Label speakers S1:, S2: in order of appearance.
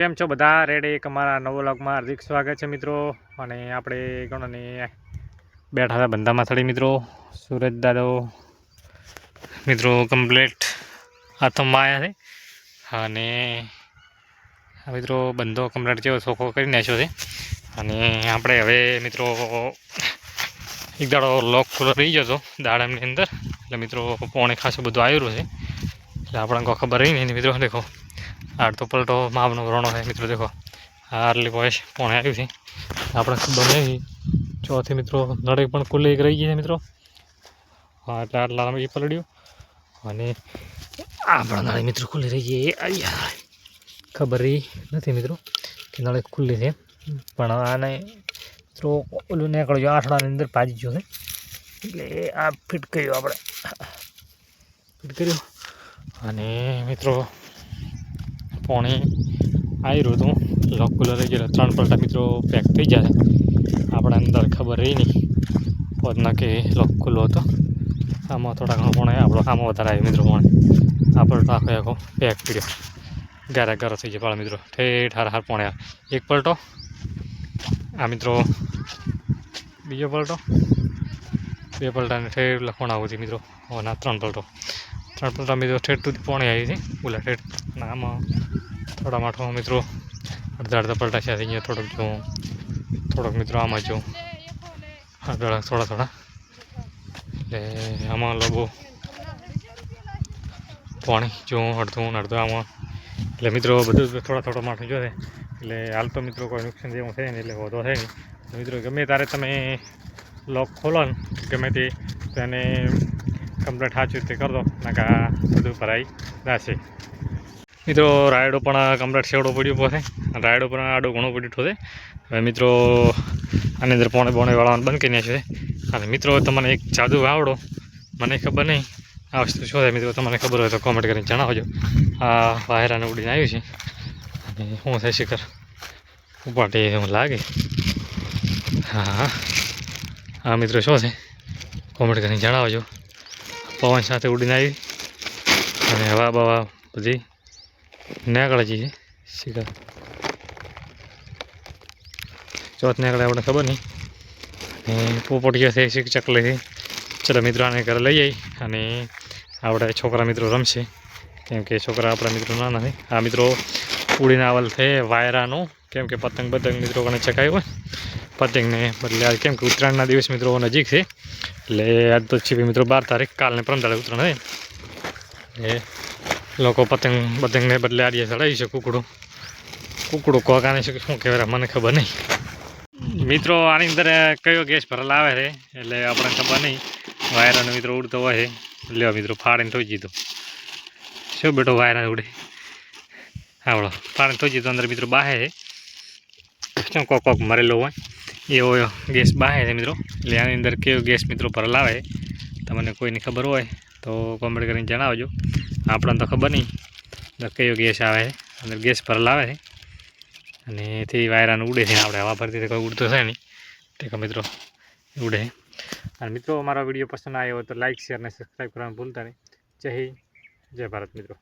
S1: કેમ છો બધા? રેડી એક અમારા નવો લોગમાં હાર્દિક સ્વાગત છે મિત્રો. અને આપણે ગણોને બેઠા હતા બંધામાં થડી મિત્રો. સુરજ દાદો, મિત્રો કમ્પ્લેટ હાથમાં આવ્યા છે. અને મિત્રો બંધો કમ્પ્લેટ જેવો સોખો કરી નાખ્યો છે. અને આપણે હવે મિત્રો એક દાડો લોક ખુલ્લો રહી ગયો હતો દાડમની અંદર. એટલે મિત્રો પોણે ખાસું બધું આવેલું છે. એટલે આપણને કોઈ ખબર રહી નહીં મિત્રો, દેખો. આડતો પલટો માપનો વ્રણો છે, મિત્રો દેખો. આ આટલી પોઈશ પોણે આવ્યું છે. આપણે ખબર ચોથી મિત્રો નળે પણ કુલ્લે એક રહી ગઈ છે, મિત્રો. હા, એટલે આટલા એ પલડ્યું. અને આપણા નળે મિત્રો ખુલ્લી રહી ગઈ. એ ખબર નથી મિત્રો કે નળે ખુલ્લી છે. પણ આને મિત્રો ઓલું નીકળ્યું આઠડાની અંદર પાજી ગયો છે. એટલે આ ફિટ કર્યું આપણે. ફિટ કર્યું. અને મિત્રો પોણી આવ્યું હતું. લોક કુલર ગયેલા ત્રણ પલટા મિત્રો પેક થઈ જાય આપણે અંદર ખબર રહી નહીં. પોતના કે લોક ખુલ્લો હતો. આમાં થોડા ઘણો પોણે આપણો આમાં વધારે આવ્યો મિત્રો પોણે. આ પલટો આખો આખો પેક પીડ્યો ગારા ગારો થઈ જાય મિત્રો. ઠેઠ હાર હાર પોણે એક પલટો. આ મિત્રો બીજો પલટો. બે પલટાને ઠેઠ લખવાના આવું મિત્રો. ના ત્રણ પલટો. ત્રણ મિત્રો ઠેઠ સુધી પોણે આવી હતી. બોલા ઠેઠ ના આમાં થોડા માઠો મિત્રો, અડધા અડધા પલટા છે. અહીંયા થોડોક જોઉં થોડોક મિત્રો આમાં જોઉં અડધા થોડા થોડા. એટલે આમાં લોકો પાણી જોઉં અડધું અડધું આમાં. એટલે મિત્રો, બધું જ થોડા થોડા માઠું જોશે એટલે હાલ તો મિત્રો કોઈ નુકસાન જેવું થાય નહીં, એટલે વધો થાય નહીં. મિત્રો, ગમે ત્યારે તમે લોક ખોલો ને, ગમે તે, તો એને કમ્પ્લીટ સાચું તે કરી દો નાકા બધું ભરાઈ જશે. મિત્રો, રાયડો પણ કમ્પ્લીટ શેવડો પડ્યો પડે રાયડો પણ આડો ઘણો પડ્યો થશે હવે મિત્રો, આની અંદર પોણે પોણે વાળવાનું બંધ કરી નાખ્યું છે. અને મિત્રો તમને એક જાદુ આવડો મને ખબર નહીં, આ વસ્તુ શું થાય મિત્રો, તમને ખબર હોય તો કોમેન્ટ કરીને જણાવજો. આ વાયરાને ઉડીને આવ્યું છે. અને શું થાય શિખર ઉપાટી એવું લાગે. હા હા. મિત્રો, શું છે? કોમેન્ટ કરીને જણાવજો. પવન સાથે ઉડીને આવી. અને હવા બવા બધી નીકળે છે. શિકાર ચોથ નીકળે આપણે ખબર નહીં. અને પોપટીઓ છે, શીખ ચકલી ચલો મિત્રો આને ઘરે લઈ જઈ અને આપણે છોકરા મિત્રો રમશે. કેમ કે છોકરા આપણા મિત્રો નાના નથી આ મિત્રો ઉડીને આવેલ છે વાયરાનું. કેમ કે પતંગ બતંગ મિત્રો ઘણે ચકાયું હોય. પતંગને બદલે કેમ કે ઉત્તરાયણના દિવસ મિત્રો નજીક છે. એટલે આજ તો છે મિત્રો બાર તારીખ કાલને પ્રમ તારીખ ઉત્તરાયણ છે એ લોકો પતંગ પતંગને બદલે આડીએ ચડાવી છે કુકડું કુકડું કોકાને છે શું કહેવાય મને ખબર નહીં મિત્રો આની અંદર કયો ગેસ ભરેલા આવે છે એટલે આપણને ખબર નહીં વાયરાનો મિત્રો ઉડતો હોય છે લેવા મિત્રો ફાડીને થોઈ દીધો શું બેટો વાયરા ઉડે આવડો ફાડીને થોઈ દીધો અંદર મિત્રો બાહે છે કોક કોક મરેલો હોય એવો ગેસ બહાર છે મિત્રો. એટલે આની અંદર કયો ગેસ મિત્રો ભરલાવે તમને કોઈને ખબર હોય તો કોમેન્ટ કરીને જણાવજો. આપણને તો ખબર નહીં અંદર કયો ગેસ આવે અંદર ગેસ ભરલાવે છે. અને એથી વાયરાને ઉડે છે. આપણે હવા ભરતી કોઈ ઉડતો છે નહીં. તે મિત્રો ઉડે અને મિત્રો, અમારો વીડિયો પસંદ આવ્યો તો લાઇક શેર અને સબસ્ક્રાઈબ કરવાનું ભૂલતા નહીં. જય હિન્દ. જય ભારત મિત્રો.